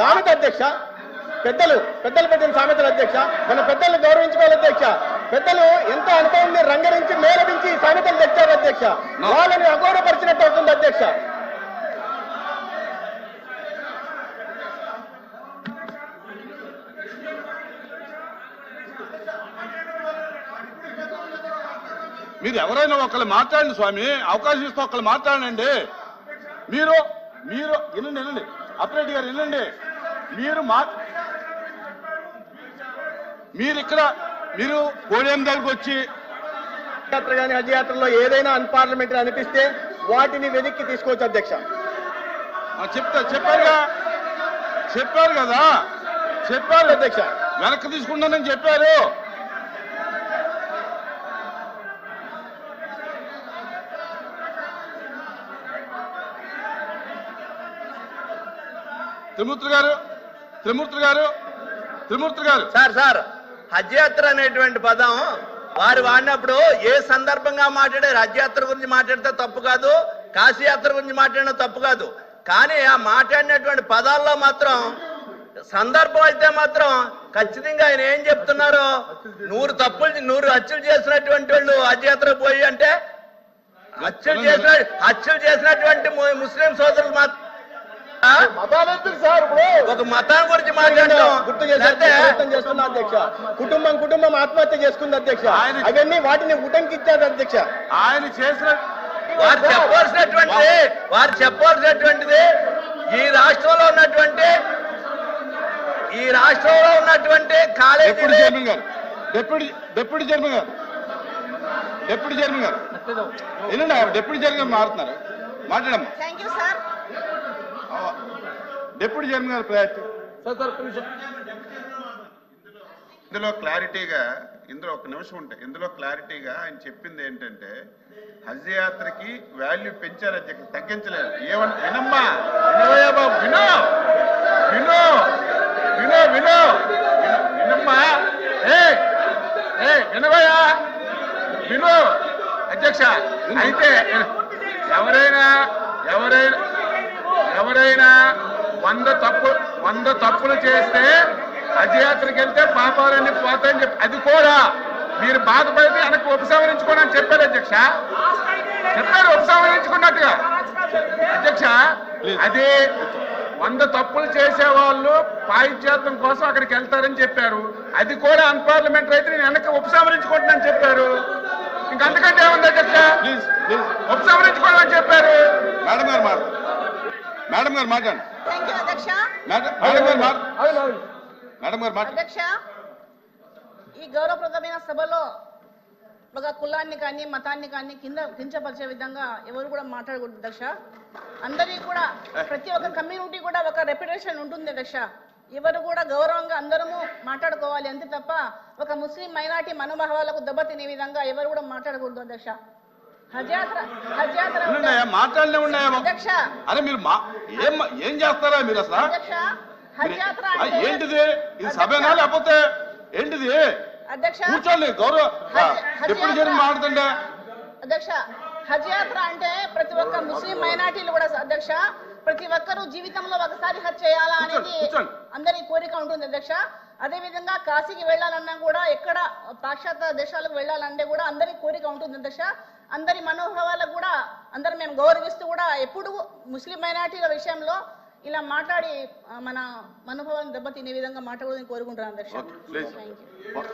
సామెత అధ్యక్ష. పెద్దలు పెద్దలు పెట్టిన సామెతలు అధ్యక్ష. మన పెద్దల్ని గౌరవించుకోవాలి అధ్యక్ష. పెద్దలు ఎంతో అనుభవాన్ని రంగరించి మేలవించి సామెతలు తెచ్చారు అధ్యక్ష. వాళ్ళని అగౌరవపరిచినట్టు అవుతుంది అధ్యక్ష. మీరు ఎవరైనా ఒకళ్ళు మాట్లాడండి స్వామి. అవకాశం ఇస్తే ఒకళ్ళు మాట్లాడండి. మీరు మీరు వినండి వినండి. అప్రెడ్డి గారు వినండి. మీరు మా మీరు ఇక్కడ మీరు పోడియం దగ్గరకు వచ్చి యాత్ర కానీ హజ్ యాత్రలో ఏదైనా అన్పార్లమెంటరీ అనిపిస్తే వాటిని వెనక్కి తీసుకోవచ్చు అధ్యక్ష. చెప్తా చెప్పారుగా చెప్పారు కదా. చెప్పారు. అధ్యక్ష. వెనక్కి తీసుకుంటానని చెప్పారు. త్రిమూర్తి గారు త్రిమూర్తి గారు త్రిమూర్తి గారు. సార్ సార్ హజ్ యాత్ర అనేటువంటి పదం వారు వాడినప్పుడు ఏ సందర్భంగా మాట్లాడారు హజ్ యాత్ర గురించి మాట్లాడితే తప్పు కాదు కాశీ యాత్ర గురించి మాట్లాడిన తప్పు కాదు. కానీ ఆ మాట్లాడినటువంటి పదాల్లో మాత్రం సందర్భం అయితే మాత్రం ఖచ్చితంగా ఆయన ఏం చెప్తున్నారు నూరు తప్పులు నూరు హత్యలు చేసినటువంటి వాళ్ళు హజ్ యాత్ర పోయి అంటే హత్యలు చేసిన హత్యలు చేసినటువంటి ముస్లిం సోదరులు మాత్రం మతాలు ఎందుకు సార్ ఇప్పుడు ఒక మతం గురించి మాట్లాడటం. గుర్తు చేసే లేకపోతే ప్రయత్నం చేస్తున్నా అధ్యక్ష. కుటుంబం కుటుంబం ఆత్మహత్య చేసుకుంది అధ్యక్ష. ఆయన- అవన్నీ వాటిని ఉటంకిచ్చారు అధ్యక్ష. ఆయన చేసిన వారు చెప్పవలసినటువంటిది వారు చెప్పవలసినటువంటిది ఈ రాష్ట్రంలో ఉన్నటువంటి ఈ రాష్ట్రంలో ఉన్నటువంటి డిప్యూటీ కాలేజీలు చైర్మన్ గారు. డిప్యూటీ డిప్యూటీ చైర్మన్ గారు. డిప్యూటీ చైర్మన్ గారు. వినండి డిప్యూటీ చైర్మన్ గారు మారుతున్నారు. మాట్లాడమ్మా. డిప్యూటీ చైర్మన్ గారు ప్రయారిటీ ఇందులో క్లారిటీగా ఇందులో ఒక నిమిషం ఉంటాయి ఇందులో క్లారిటీగా ఆయన చెప్పింది ఏంటంటే హజ్ యాత్రకి వాల్యూ పెంచారు అధ్యక్ష తగ్గించలేదు. ఏమన్ వినమ్మా. వినవయ్యా బాబు విను. విను. విను విను. విను- వినమ్మా. ఏ ఏ వినవయ్యా. విను. అధ్యక్ష అయితే ఎవరైనా ఎవరైనా ఎవరైనా వంద తప్పు వంద తప్పులు చేస్తే అజయాత్రకి వెళ్తే పాపాలన్నీ పోతాయని చెప్పి అది కూడా మీరు బాధపడితే వెనక్కి ఉపసంహరించుకోండి అని చెప్పారు అధ్యక్ష. చెప్పారు ఉపసంహరించుకున్నట్టుగా. అధ్యక్ష అది వంద తప్పులు చేసే వాళ్ళు పాయిత్యాత్రం కోసం అక్కడికి వెళ్తారని చెప్పారు. అది కూడా అన్పార్లమెంటరీ అయితే నేను వెనక్కి ఉపసంహరించుకుంటున్నాను చెప్పారు. ఇంక అంతకంటే ఏముంది అధ్యక్ష? అని చెప్పారు మేడం గారు మాట్లాడు మేడం గారు మాట్లాడండి మేడం గారు అధ్యక్ష ఈ గౌరవప్రదమైన సభలో ఒక కులాన్ని కానీ మతాన్ని కానీ కింద కించపరిచే విధంగా ఎవరు కూడా మాట్లాడకూడదు అధ్యక్ష. అందరికీ కూడా ప్రతి ఒక్క కమ్యూనిటీ కూడా ఒక రెప్యుటేషన్ ఉంటుంది అధ్యక్ష. ఎవరు కూడా గౌరవంగా అందరము మాట్లాడుకోవాలి అంతే తప్ప ఒక ముస్లిం మైనార్టీ మనోభావాలకు దెబ్బతినే విధంగా ఎవరు కూడా మాట్లాడకూడదు అధ్యక్ష. ఉన్నాయా? మాట్లాడలే ఉన్నాయా అధ్యక్ష. అరే మీరు ఏం ఏం చేస్తారా మీరు అసలు? ఏంటిది? ఇది సభేనా లేకపోతే ఏంటిది? కూర్చోండి గౌరవ డిప్యూటీ యాత్ర. చైర్మన్ మాట్లాడుతుండే అధ్యక్ష హజ్ యాత్ర అంటే ప్రతి ఒక్క ముస్లిం మైనార్టీలు కూడా అధ్యక్ష ప్రతి ఒక్కరూ జీవితంలో ఒకసారి హజ్ చేయాలా అనేది. అందరి కోరిక ఉంటుంది అధ్యక్ష. అదే విధంగా కాశీకి వెళ్ళాలన్నా కూడా ఎక్కడ పాశ్చాత్య దేశాలకు వెళ్ళాలంటే కూడా అందరి కోరిక ఉంటుంది అధ్యక్ష. అందరి మనోభావాలకు కూడా అందరం మేము గౌరవిస్తూ కూడా ఎప్పుడు ముస్లిం మైనార్టీల విషయంలో ఇలా మాట్లాడి మన మనోభావాలను దెబ్బతినే విధంగా మాట్లాడదని కోరుకుంటున్నాను అధ్యక్ష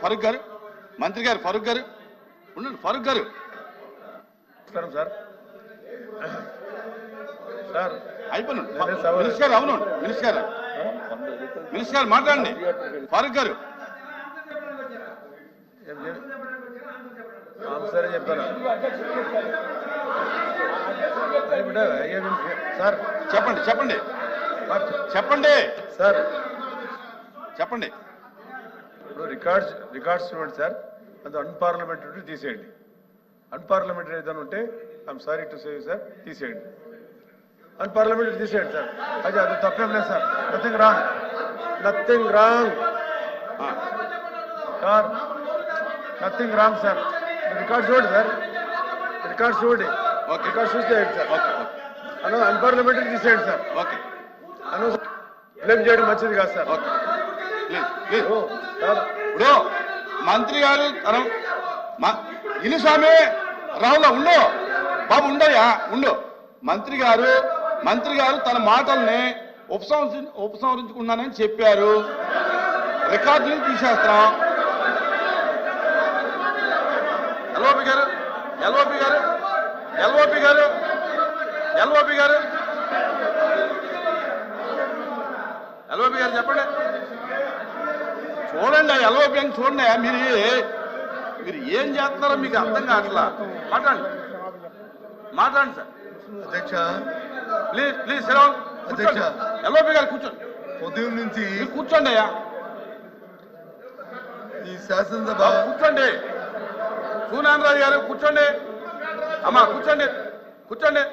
ఫరూక్ గారు మంత్రి గారు ఫరూక్ గారు ఉండండి ఫరూక్ గారు. నమస్కారం సార్. సార్. మినిస్టర్ గారు అవును మినిస్టర్ గారు. మినిస్టర్ గారు మాట్లాడండి. ఫరూక్ గారు. సరే చెప్తాను సార్ చెప్పండి చెప్పండి. చెప్పండి. సార్. చెప్పండి. ఇప్పుడు రికార్డ్స్ రికార్డ్స్ చూడండి సార్. అది అన్పార్లమెంటరీ తీసేయండి. అన్పార్లమెంటరీ ఏదైనా ఉంటే I'm sorry to say sir. తీసేయండి. అన్పార్లమెంటరీ తీసేయండి సార్. అది అది తప్పేం లేదు sir. Nothing wrong nothing wrong sir nothing wrong sir. Record చూడండి సార్. రికార్డ్ చూడండి ఓకే. రికార్డ్ చూస్తే ఏంటి సార్? అను అన్పార్లమెంటరీ తీసేయండి సార్. ఓకే. అను బ్లేమ్ చేయడం మంచిది కాదు సార్. ఇప్పుడు మంత్రి గారు తన ఇను స్వామి రావులా ఉండు. బాబు ఉండయ్యా ఉండు. మంత్రి గారు మంత్రి గారు తన మాటల్ని ఉపసంహరించి ఉపసంహరించుకున్నానని చెప్పారు. రికార్డులు తీసేస్తాం. ఎల్ఓపి గారు ఎల్ఓపి గారు ఎల్ఓపి గారు ఎల్ఓపి గారు. ఎల్ఓపి గారు చెప్పండి. చూడండి ఎల్ఓపి అని చూడండి. మీరు మీరు ఏం చేస్తున్నారో మీకు అర్థం కావట్లా. మాట్లాడండి. మాట్లాడండి సార్. అధ్యక్ష. Please please Sriram. అధ్యక్ష. ఎల్ఓపి గారు కూర్చోండి. ఉదయం నుంచి కూర్చోండి అయ్యా. ఈ శాసనసభ కూర్చోండి. సూనారాజు గారు కూర్చోండి. అమ్మా కూర్చోండి. కూర్చోండి.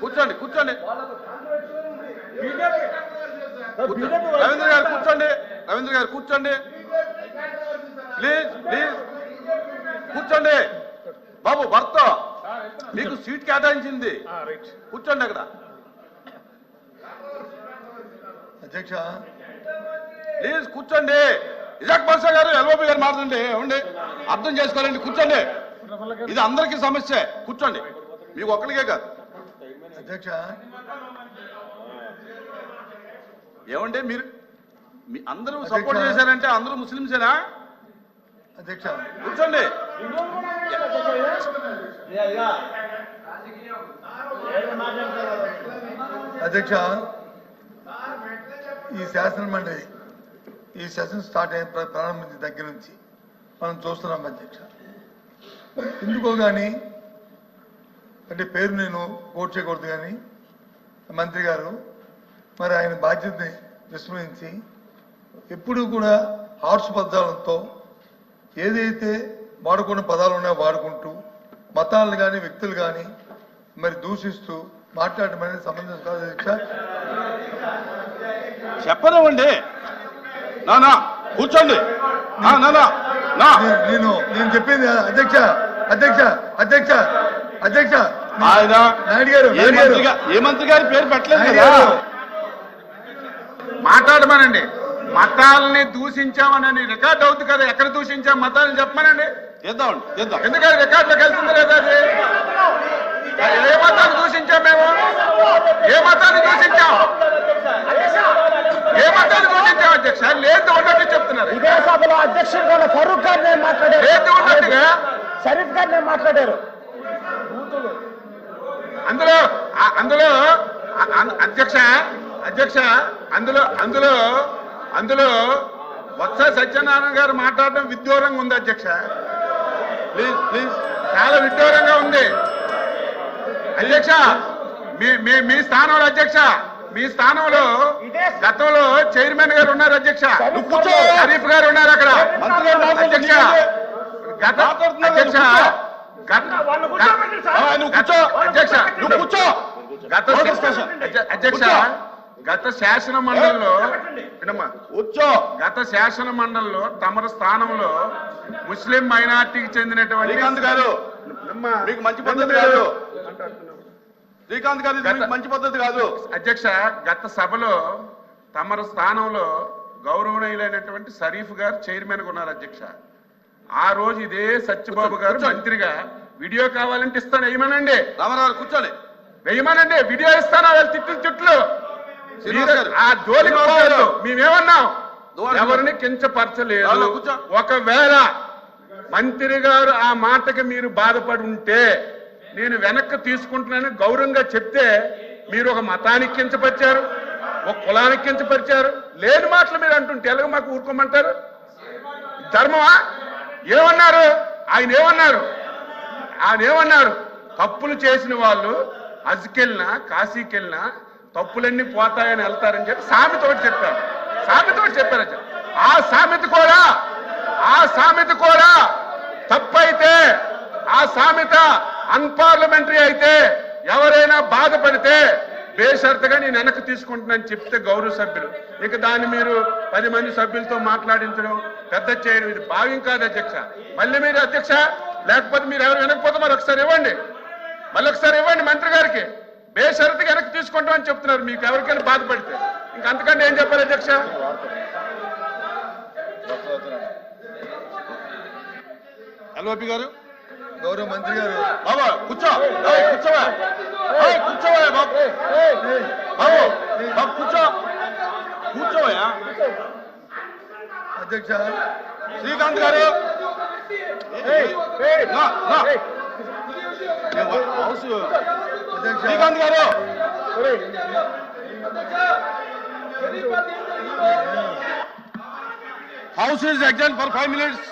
కూర్చోండి కూర్చోండి. కూర్చోండి. రవీంద్ర గారు కూర్చోండి. రవీంద్ర గారు కూర్చోండి. Please please. కూర్చోండి. బాబు భర్త. మీకు సీట్ కేటాయించింది. కూర్చోండి అక్కడ. అధ్యక్ష. ప్లీజ్ కూర్చోండి. ఇజాక్ బాషా గారు ఎల్ఓపి గారు మాట్లాడండి ఏమండి? అర్థం చేసుకోవాలండి కూర్చోండి. ఇది అందరికీ సమస్య. కూర్చోండి. మీకు ఒక్కరికే కాదు. అధ్యక్ష. ఏమంటే మీరు? మీ అందరూ సపోర్ట్ చేశారంటే అందరూ ముస్లింసేనా అధ్యక్ష. కూర్చోండి. అధ్యక్ష ఈ శాసన మండలి ఈ సెషన్ స్టార్ట్ అయిన ప్ర- ప్రారంభించిన దగ్గర నుంచి మనం చూస్తున్నాం అధ్యక్ష. ఎందుకో కానీ అంటే పేరు నేను కోట్ చేయకూడదు కానీ మంత్రి గారు మరి ఆయన బాధ్యతని విస్మరించి ఎప్పుడూ కూడా హార్స్ పదాలతో ఏదైతే వాడుకున్న పదాలు ఉన్నాయో వాడుకుంటూ మతాలను కానీ వ్యక్తులు కానీ మరి దూషిస్తూ మాట్లాడడం అనేది సంబంధం కాదు అధ్యక్ష. చెప్పనివ్వండి. నా కూర్చోండి. నేను- నేను చెప్పింది అధ్యక్ష అధ్యక్ష అధ్యక్ష అధ్యక్ష. ఆయన నాయుడు గారు ఏ మంత్రి గారి పేరు పెట్టలేదు కదా. గారు మాట్లాడమనండి. మతాలని దూషించామని రికార్డ్ అవుతుంది కదా ఎక్కడ దూషించాం మతాలను చెప్పమనండి. చేద్దామండి చేద్దాం. ఎందుకంటే రికార్డులోకి వెళ్తుంది లేదా అది? ఏ మతాన్ని దూషించాం మేము? ఏ మతాన్ని దూషించాం? ఏ మతాన్ని దూషించాం? అధ్యక్ష లేదు ఉన్నట్టు చెప్తున్నారు. ఇదే సభలో అధ్యక్షుడు కూడా ఫరూక్ గారు నేను మాట్లాడారు? లేదు ఉన్నట్టుగా? షరీఫ్ గారు నేను మాట్లాడారు? అందులో అందులో అధ్యక్ష అధ్యక్ష అందులో అందులో అందులో బొత్స సత్యనారాయణ గారు మాట్లాడడం విడ్డూరంగా ఉంది అధ్యక్ష. Please please. చాలా విడ్డూరంగా ఉంది. అధ్యక్ష మీ స్థానంలో అధ్యక్ష. మీ స్థానంలో గతంలో చైర్మన్ గారు ఉన్నారు అధ్యక్ష. హరీఫ్ గారు ఉన్నారు అక్కడ. అధ్యక్ష. గత అధ్యక్ష. అధ్యక్ష. గత శాసన మండలిలో గత శాసన మండలిలో తమర స్థానంలో ముస్లిం మైనార్టీకి చెందినటువంటి. మీకు మంచి పద్ధతి కాదు శ్రీకాంత్ గారు మంచి పద్ధతి కాదు అధ్యక్ష గత సభలో తమరు స్థానంలో గౌరవనీయులైనటువంటి షరీఫ్ గారు చైర్మన్ ఉన్నారు అధ్యక్ష ఆ రోజు ఇదే సత్యబాబు గారు. మంత్రిగా వీడియో కావాలంటే ఇస్తాను వేయమనండి రామారావు కూర్చోండి వేయమనండి వీడియో ఇస్తాను వాళ్ళు తిట్లు తిట్లు. ఆ గారు. మేమేమన్నాం ఎవరిని కించపరచలేదు. ఒకవేళ మంత్రి గారు ఆ మాటకి మీరు బాధపడి ఉంటే నేను వెనక్కి తీసుకుంటున్నానని గౌరవంగా చెప్తే మీరు ఒక మతానికి కించపరిచారు ఒక కులానికి కించపరిచారు. లేని మాటలు మీరు అంటుంటే ఎలాగ మాకు ఊరుకోమంటారు? ధర్మమా? ఏమన్నారు? ఆయన ఏమన్నారు? ఆయన ఏమన్నారు? తప్పులు చేసిన వాళ్ళు హజ్కెళ్ళినా కాశీకెళ్ళినా తప్పులన్నీ పోతాయని వెళ్తారని చెప్పి సామెత ఒకటి చెప్పారు. సామెత ఒకటి చెప్పారు ఆ సామెత కూడా ఆ సామెత కూడా తప్పైతే ఆ సామెత అన్పార్లమెంటరీ అయితే ఎవరైనా బాధపడితే బేషరతుగా నేను వెనక్కి తీసుకుంటున్నాను చెప్తే గౌరవ సభ్యులు. ఇక దాన్ని మీరు పది మంది సభ్యులతో మాట్లాడించడం పెద్ద చేయడం ఇది భావ్యం కాదు అధ్యక్ష. మళ్ళీ మీరు అధ్యక్ష లేకపోతే మీరు ఎవరు వెనకపోతే మరి ఒకసారి ఇవ్వండి. మళ్ళీ ఒకసారి ఇవ్వండి మంత్రి గారికి. బేషరతుగా వెనక్కి తీసుకుంటామని చెప్తున్నారు. మీకు ఎవరికైనా బాధపడితే. ఇంక అంతకంటే ఏం చెప్పాలి అధ్యక్ష? ఎల్ఓపి గారు. గౌరవ మంత్రి గారు బాబా కూర్చో ఏయ్, కూర్చోవా ఏయ్, కూర్చోవా బాబు బాబు బాబు కూర్చో కూర్చోవా అధ్యక్ష శ్రీకాంత్ గారు నా, నా. ఏ, వా- హౌస్ అధ్యక్ష శ్రీకాంత్ గారు హౌస్ ఇస్ ఎగ్జామ్ ఫర్ ఫైవ్ మినిట్స్